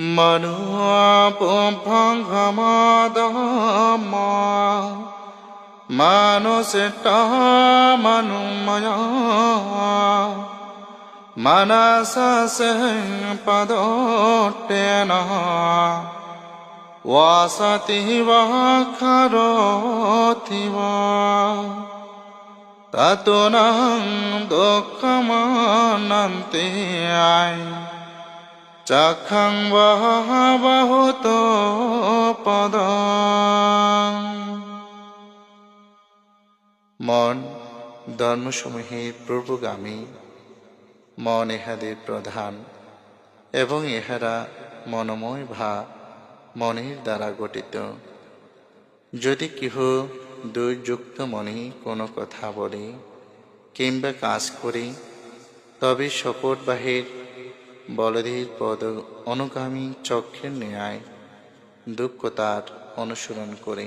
මනුවාපුම්පංහමාදහමා මනුසෙටාමනුමයා මනසසෙන් පදෝට්ටයනහා වාසතිහිවාකරෝතිවා තතුනං දුක්කමානන්තියයි চাখং বহত পদ। মন ধর্মসমূহে প্রভুগামী, মন ইহাদের প্রধান এবং ইহারা মনময় ভা মনের দ্বারা গঠিত। যদি কেহ দুর্যুক্ত মনে কোনো কথা বলে কিংবা কাজ করে, তবে শকট বলধের পদ অনুগামী চক্ষের ন্যায় দুঃখ তার অনুসরণ করে।